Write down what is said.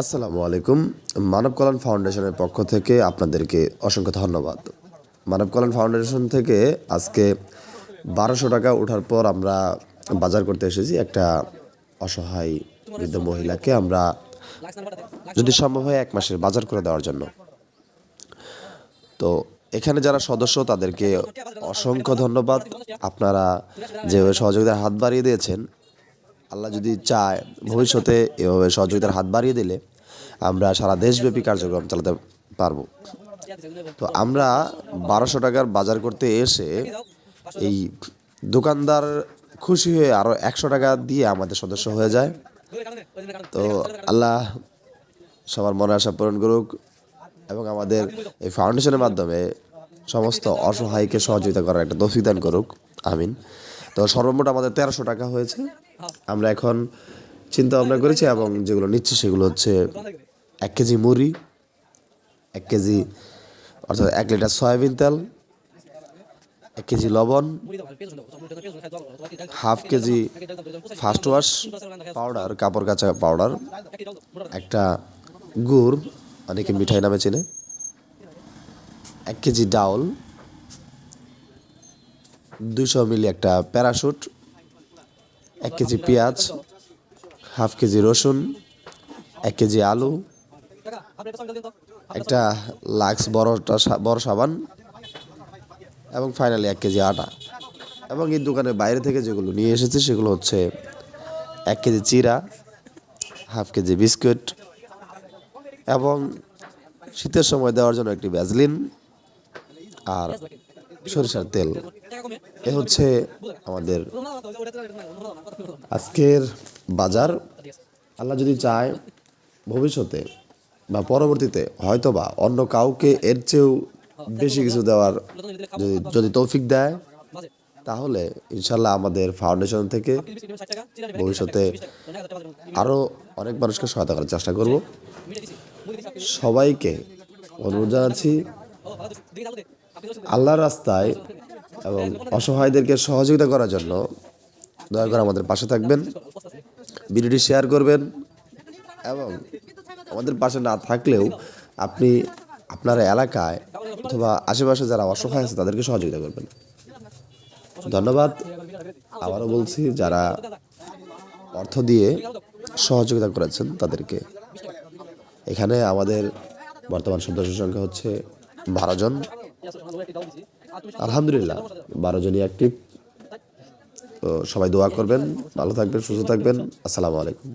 আসসালামু আলাইকুম। মানব কল্যাণ ফাউন্ডেশনের পক্ষ থেকে আপনাদেরকে অসংখ্য ধন্যবাদ। মানব কল্যাণ ফাউন্ডেশন থেকে আজকে বারোশো টাকা ওঠার পর আমরা বাজার করতে এসেছি একটা অসহায় বৃদ্ধ মহিলাকে। আমরা যদি সম্ভব হয় এক মাসের বাজার করে দেওয়ার জন্য। তো এখানে যারা সদস্য, তাদেরকে অসংখ্য ধন্যবাদ। আপনারা যেভাবে সহযোগিতার হাত বাড়িয়ে দিয়েছেন আল্লাহ যদি চায় ভবিষ্যতে এভাবে সহযোগিতার হাত বাড়িয়ে দিলে আমরা সারা দেশব্যাপী কার্যক্রম চালাতে পারব। তো আমরা বারোশো টাকার বাজার করতে এসে এই দোকানদার খুশি হয়ে আরও একশো টাকা দিয়ে আমাদের সদস্য হয়ে যায়। তো আল্লাহ সবার মনে আশা পূরণ করুক এবং আমাদের এই ফাউন্ডেশনের মাধ্যমে সমস্ত অসহায়কে সহযোগিতা করার একটা তৌফিক করুক। আমিন। তো সর্বমোট আমাদের তেরোশো টাকা হয়েছে। আমরা এখন চিন্তা ভাবনা করেছি এবং যেগুলো নিচ্ছি সেগুলো হচ্ছে এক কেজি মুড়ি, এক কেজি অর্থাৎ এক লিটার সয়াবিন তেল, এক কেজি লবণ, half KG first wash powder, কাপড় কাচা পাউডার, একটা গুড়, অনেকে মিঠাই নামে চেনে, এক কেজি ডাউল দুশো মিলি একটা প্যারাশুট এক কেজি পেঁয়াজ, হাফ কেজি রসুন, এক কেজি আলু, একটা লাক্স বড়টা বড় সাবান এবং ফাইনালি এক কেজি আটা। এবং এই দোকানের বাইরে থেকে যেগুলো নিয়ে এসেছি সেগুলো হচ্ছে এক কেজি চিরা, হাফ কেজি বিস্কুট এবং শীতের সময় দেওয়ার জন্য একটি ভ্যাজলিন আর সরিষার তেল। এ হচ্ছে আমাদের আজকের বাজার। আল্লাহ যদি চায়, ভবিষ্যতে বা পরবর্তীতে হয়তো বা অন্য কাউকে এর চেয়েও বেশি কিছু দেওয়ার যদি যদি তৌফিক দেয়, তাহলে ইনশাল্লাহ আমাদের ফাউন্ডেশন থেকে ভবিষ্যতে আরও অনেক মানুষকে সহায়তা করার চেষ্টা করব। সবাইকে অনুরোধ জানাচ্ছি, আল্লাহর রাস্তায় এবং অসহায়দেরকে সহযোগিতা করার জন্য দয়া করে আমাদের পাশে থাকবেন ভিডিওটি শেয়ার করবেন এবং আমাদের পাশে না থাকলেও আপনি আপনার এলাকায় অথবা আশেপাশে যারা অসহায় আছে তাদেরকে সহযোগিতা করবেন। ধন্যবাদ। আবারও বলছি যারা অর্থ দিয়ে সহযোগিতা করেছেন তাদেরকে। এখানে আমাদের বর্তমান সদস্য সংখ্যা হচ্ছে বারো জন। আলহামদুলিল্লাহ। বারো জনই অ্যাক্টিভ সবাই দোয়া করবেন ভালো থাকবেন সুস্থ থাকবেন। আসসালামু আলাইকুম।